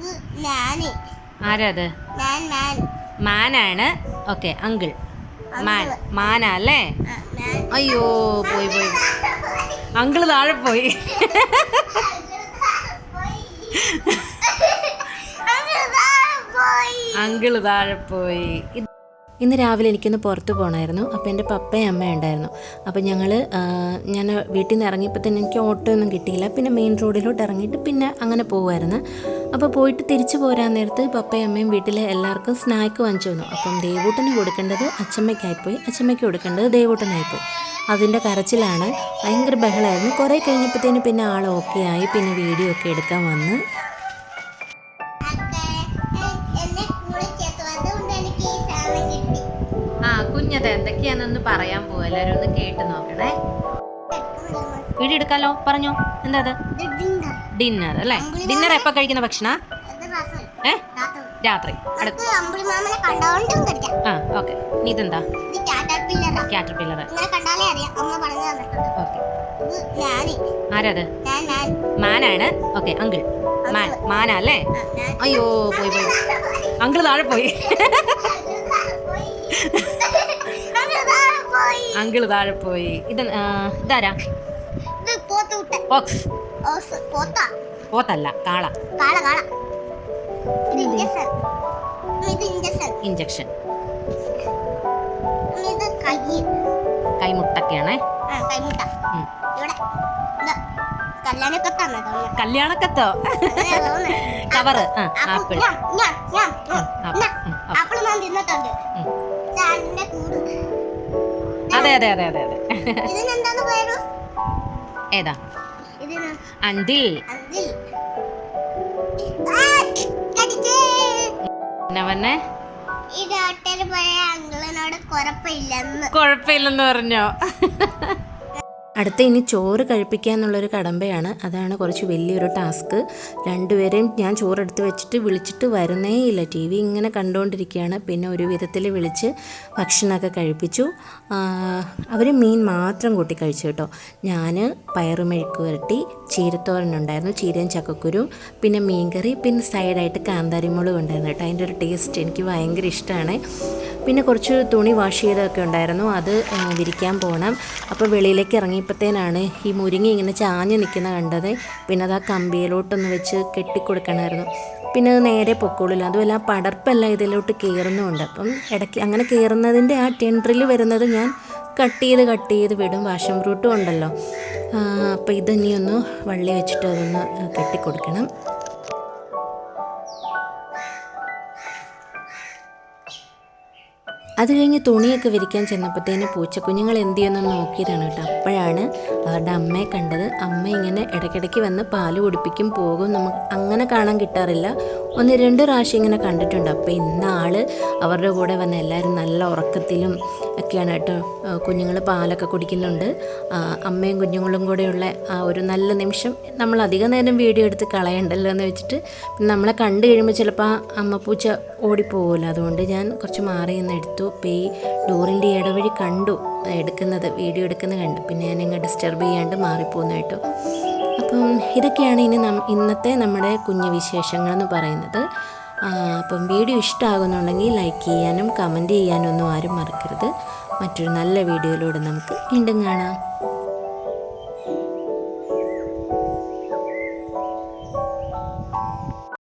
ഇത് ഞാൻ. ആരാ അത്? ഞാൻ ഞാൻ. മാനാണ്? Okay uncle. മാൻ മാനാ അല്ലേ? അയ്യോ പോയി പോയി. അങ്കിൾ താഴെ പോയി. അങ്കിൾ താഴെ പോയി. അങ്കിൾ താഴെ പോയി. ഇത് ഇന്ന് രാവിലെ എനിക്കൊന്ന് പുറത്ത് പോകണമായിരുന്നു അപ്പോൾ എന്റെ പപ്പയും അമ്മയും ഉണ്ടായിരുന്നു. അപ്പോൾ ഞങ്ങൾ ഞാൻ വീട്ടിൽ നിന്ന് ഇറങ്ങിയപ്പോൾ തന്നെ എനിക്ക് ഓട്ടോ ഒന്നും കിട്ടിയില്ല. പിന്നെ മെയിൻ റോഡിലോട്ട് ഇറങ്ങിയിട്ട് പിന്നെ അങ്ങനെ പോകുമായിരുന്നു അപ്പോൾ പോയിട്ട് തിരിച്ചു പോരാൻ നേരത്ത് പപ്പയും അമ്മയും വീട്ടിലെ എല്ലാവർക്കും സ്നാക്ക് വാങ്ങിച്ചു വന്നു അപ്പം ദേവൂട്ടന് കൊടുക്കേണ്ടത് അച്ചമ്മയ്ക്കായിപ്പോയി. അച്ചമ്മയ്ക്ക് കൊടുക്കേണ്ടത് ദേവൂട്ടനായിപ്പോയി. അതിന്റെ കരച്ചിലാണ് ഭയങ്കര ബഹളമായിരുന്നു കുറേ കഴിഞ്ഞപ്പോഴത്തേന് പിന്നെ ആൾ ഓക്കെ ആയി. പിന്നെ വീഡിയോ ഒക്കെ എടുക്കാൻ വന്ന്. ആ കുഞ്ഞത് എന്തൊക്കെയാണെന്ന് പറയാൻ പോവാ. എല്ലാവരും ഒന്ന് കേട്ട് നോക്കണേ. വീഡിയോ എടുക്കാലോ? പറഞ്ഞോ. എന്താ അത്? ഡിന്നർ. അല്ലെ? ഡിന്നർ എപ്പോൾ കഴിക്കുന്ന ഭക്ഷണ? ഏ? രാത്രി. ആ ഓക്കെ. ഇതെന്താ? ക്യാറ്റർ പില്ലർ ആരത്? മാനാണ്? Okay uncle. മാൻ മാനാ അല്ലേ? അയ്യോ പോയി പോയി. അങ്കിൾ താഴെ പോയി. അങ്ങ് താഴെ പോയി. അങ്കിൾ താഴെ പോയി. ഇത് ഇതാരാ? ഇത് പോത്തല്ല കാള. കാള കാള. ഇഞ്ചക്ഷൻ കൈമുട്ടൊക്കെയാണേ? കല്യാണക്കത്തോ കവറ് ആപ്പിൾ. അതെ അതെ അതെ അതെ അതെ. ഏതാ? അന്തിൽ അതിൽ ആ, കടിച്ചേ. എന്നാ പറഞ്ഞേ? ഈ ഡോക്ടർ പഴയ അങ്കിളിനോട് കുഴപ്പമില്ലെന്ന്. കുഴപ്പമില്ലെന്ന് പറഞ്ഞോ. അടുത്ത ഇനി ചോറ് കഴിപ്പിക്കുക എന്നുള്ളൊരു കടമ്പയാണ്. അതാണ് കുറച്ച് വലിയൊരു ടാസ്ക്. രണ്ടുപേരെയും ഞാൻ ചോറെടുത്ത് വെച്ചിട്ട് വിളിച്ചിട്ട് വരുന്നേ ഇല്ല. ടി വി ഇങ്ങനെ കണ്ടുകൊണ്ടിരിക്കുകയാണ് പിന്നെ ഒരു വിധത്തിൽ വിളിച്ച് ഭക്ഷണമൊക്കെ കഴിപ്പിച്ചു. അവർ മീൻ മാത്രം കൂട്ടി കഴിച്ചു കേട്ടോ. ഞാൻ പയറുമെഴുക്ക് വരട്ടി ചീരത്തോരനുണ്ടായിരുന്നു ചീരയും ചക്കക്കുരും പിന്നെ മീൻകറി പിന്നെ സൈഡായിട്ട് കാന്താരിമുളക് ഉണ്ടായിരുന്നു കേട്ടോ. അതിന്റെ ഒരു ടേസ്റ്റ് എനിക്ക് ഭയങ്കര ഇഷ്ടമാണ്. പിന്നെ കുറച്ച് തുണി വാഷ് ചെയ്തതൊക്കെ ഉണ്ടായിരുന്നു. അത് വിരിക്കാൻ പോകണം അപ്പോൾ വെളിയിലേക്ക് ഇറങ്ങിയപ്പോഴത്തേനാണ് ഈ മുരിങ്ങ ഇങ്ങനെ ചാഞ്ഞ് നിൽക്കുന്ന കണ്ടത്. പിന്നെ അത് ആ കമ്പിയിലോട്ടൊന്ന് വെച്ച് കെട്ടിക്കൊടുക്കണമായിരുന്നു. പിന്നെ അത് നേരെ പൊക്കോളില്ല. അതുമല്ല പടർപ്പെല്ലാം ഇതിലോട്ട് കയറുന്നുമുണ്ട്. അപ്പം ഇടയ്ക്ക് അങ്ങനെ കയറുന്നതിന്റെ ആ ടെൻഡറിൽ വരുന്നത് ഞാൻ കട്ട് ചെയ്ത് കട്ട് ചെയ്ത് വിടും. വാഷം ഫ്രൂട്ടും ഉണ്ടല്ലോ. അപ്പോൾ ഇതന്നെയൊന്ന് ഒന്ന് വള്ളി വെച്ചിട്ട് അതൊന്ന് കെട്ടിക്കൊടുക്കണം. അത് കഴിഞ്ഞ് തുണിയൊക്കെ വിരിക്കാൻ ചെന്നപ്പോഴത്തേന് പൂച്ചക്കുഞ്ഞുങ്ങൾ എന്ത് ചെയ്യുമെന്ന് നോക്കിയതാണ് കേട്ടോ. അപ്പോഴാണ് അവരുടെ അമ്മയെ കണ്ടത്. അമ്മ ഇങ്ങനെ ഇടയ്ക്കിടയ്ക്ക് വന്ന് പാൽ കുടിപ്പിക്കും പോകും. നമുക്ക് അങ്ങനെ കാണാൻ കിട്ടാറില്ല. ഒന്ന് രണ്ട് പ്രാവശ്യം ഇങ്ങനെ കണ്ടിട്ടുണ്ട്. അപ്പോൾ ഇന്ന് ആൾ അവരുടെ കൂടെ വന്ന് എല്ലാവരും നല്ല ഉറക്കത്തിലും ഒക്കെയാണ് കേട്ടോ. കുഞ്ഞുങ്ങൾ പാലൊക്കെ കുടിക്കുന്നുണ്ട്. അമ്മയും കുഞ്ഞുങ്ങളും കൂടെയുള്ള ആ ഒരു നല്ല നിമിഷം നമ്മൾ അധികം നേരം വീഡിയോ എടുത്ത് കളയണ്ടല്ലോ എന്ന് വെച്ചിട്ട് നമ്മളെ കണ്ടു കഴിയുമ്പോൾ ചിലപ്പോൾ ആ പൂച്ച ഓടിപ്പോകുമല്ലോ അതുകൊണ്ട് ഞാൻ കുറച്ച് മാറി നിന്ന് എടുത്തു. അപ്പോൾ ഈ ഡോറിന്റെ ഇടവഴി കണ്ടു. എടുക്കുന്നത് വീഡിയോ എടുക്കുന്നത് കണ്ടു. പിന്നെ ഞാൻ ഇങ്ങനെ ഡിസ്റ്റർബ് ചെയ്യാണ്ട് മാറിപ്പോകുന്നു കേട്ടോ. അപ്പം ഇതൊക്കെയാണ് ഇനി ഇന്നത്തെ നമ്മുടെ കുഞ്ഞു വിശേഷങ്ങൾ എന്ന് പറയുന്നത് അപ്പം വീഡിയോ ഇഷ്ടമാകുന്നുണ്ടെങ്കിൽ ലൈക്ക് ചെയ്യാനും കമന്റ് ചെയ്യാനും ഒന്നും ആരും മറക്കരുത്. മറ്റൊരു നല്ല വീഡിയോയിലൂടെ നമുക്ക് വീണ്ടും കാണാം.